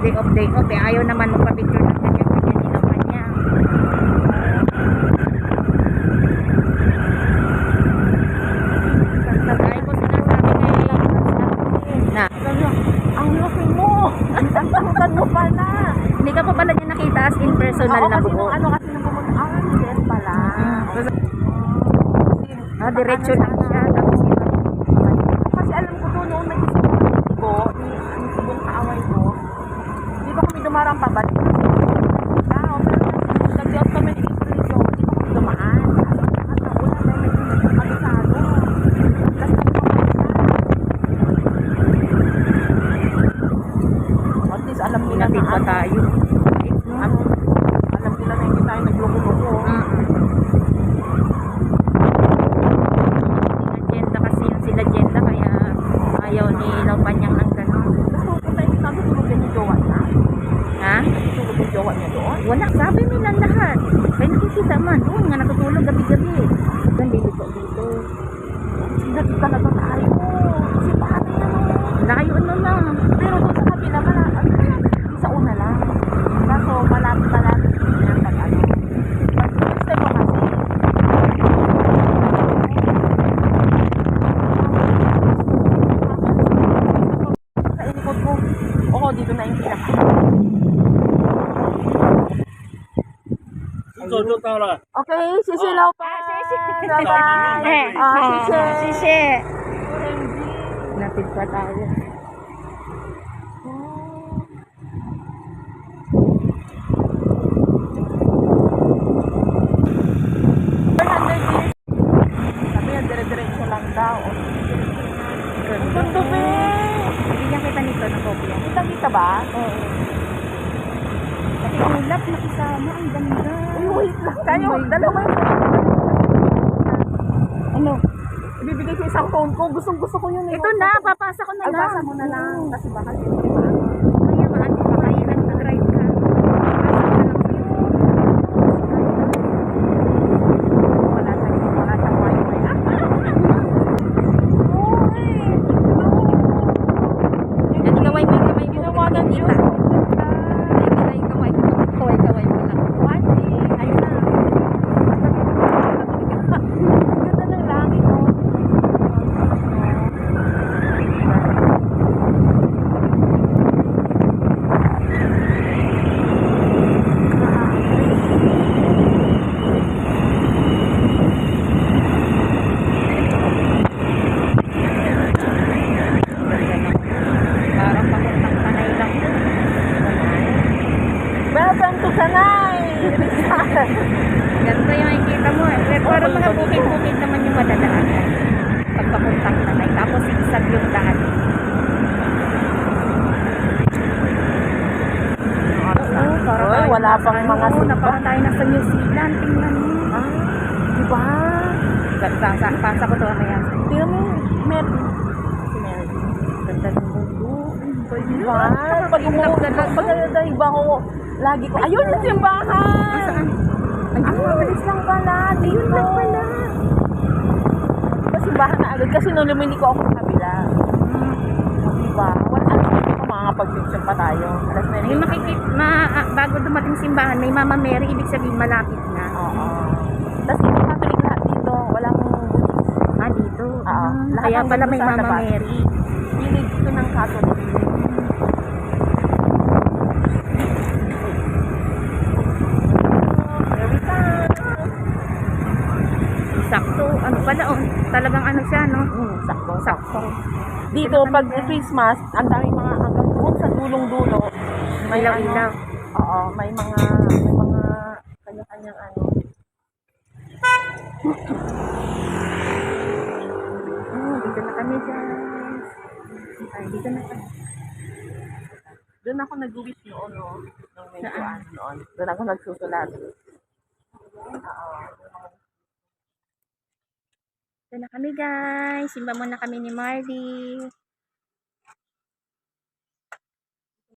nagde-day off, day off. Eh, ayaw naman magpa-picture ng ganyan-ganyan nilang kanya. Ay ko sinasabi kay na Ang laki mo! Ang tangkad mo pala! hindi ka pa pala niya nakita as in personal na buo. ano kasi nung pumunta, ah, yes pala. Ah, diretso lang siya. Tapos iba Kasi alam ko doon noong may isang ko, ni ang ibang kaaway ko, dumarang pabalik? Ah, pero nag-job kami ni April so, di ba kami dumaan? At least alam nila na ano, tayo. ano, alam nila na hindi tayo nagloko-loko. Mm. Sinagenda kasi yung sinagenda kaya ayaw ni Laupanyang ng gano'n. Tapos pupunta yung natutulog din yung jowa niya. Ha? Natutulog yung jowa niya doon. Wala. Sabi nila lahat. Kaya nakikita man. Doon nga natutulog gabi-gabi. Doon dito dito. Hindi ka na doon tayo. Kasi paano yan oh. Layo ano na. Pero doon sa kabila, mala, ano, sa una lang. Kaso malapit malapit yan pag ano. Pag gusto mo kasi. Sa inikot ko. Oo, dito na yung pinaka. 走就到了。 Okay, sisilaw pa. Bye-bye. Eh, Ah, sisi. sisi. Natid pa tayo. Sabi yan, dire-diretso lang daw. Ang Ganda. ganda ba? Bigyan kita nito ng kopya. Kita-kita ba? Oo. Nakikulap, nakisama. Ang ganda. Uy, wait lang. Kayo, dalawa yung Ano? Ibibigay ko isang phone ko. Gustong gusto ko yun. eh. Ito na, papasa ko na Ay, lang. basa mo na lang. Kasi baka Kaya maan, makailan na drive ka. wala sa wala sa wifi. Ah! Yan, kaway mo, kaway mo. Ginawa ng Kita. Diyos. Ay, kita, kaway mo. Kaway, kaway mo lang. Wati. Ayun na. Ganda ng langit, oh. Parang papuntang tanay lang. Welcome to Sanay! Ganito yung makikita mo. Eh. Parang mga bukid-bukid naman yung madadaanan. Pag papuntang tanay. Tapos sigsag yung daan. Oo, parang Oy, tayo wala pang ano, mga simba. Parang tayo nasa New Zealand. Tingnan mo. Ah, diba? Pasa, pasa ko to mamaya. Tingnan mo, Mary. Si Mary. Ganda ng mundo. Diba? Pag umuwi, pag nagdahiba ko, lagi ko, ayun yung simbahan! Saan? Ay, ang mabilis lang pala. Ayun lang pala. Diba simbahan na agad? Kasi nung lumini ko ako sa kabila. Diba? Wala ano, ko makakapag-picture pa tayo. Alas na May makikita, ma, ah, bago dumating simbahan, may Mama Mary, ibig sabihin malapit na. Oo. Tapos hindi Catholic lahat dito. Walang Buddhist. Ah, dito. Oo. Ah, Lahat kaya ng pala may Mama labas. Mary. Hilig ito ng Catholic. Every time. Sakto, ano pala, oh, talagang ano siya, no? Mm, sakto. Sakto. Dito, pag Christmas, ang daming mga hanggang doon sa dulong-dulo. May Ilaw-ilaw. ano, Oo, may mga, may mga kanya-kanyang ano. Oh, dito na kami, guys. Ay, dito na kami. Doon ako nag-wish noon, no? Nung medyo ano noon. Doon ako nagsusulat. Oo. Dito na kami, guys. Simba muna kami ni Marley.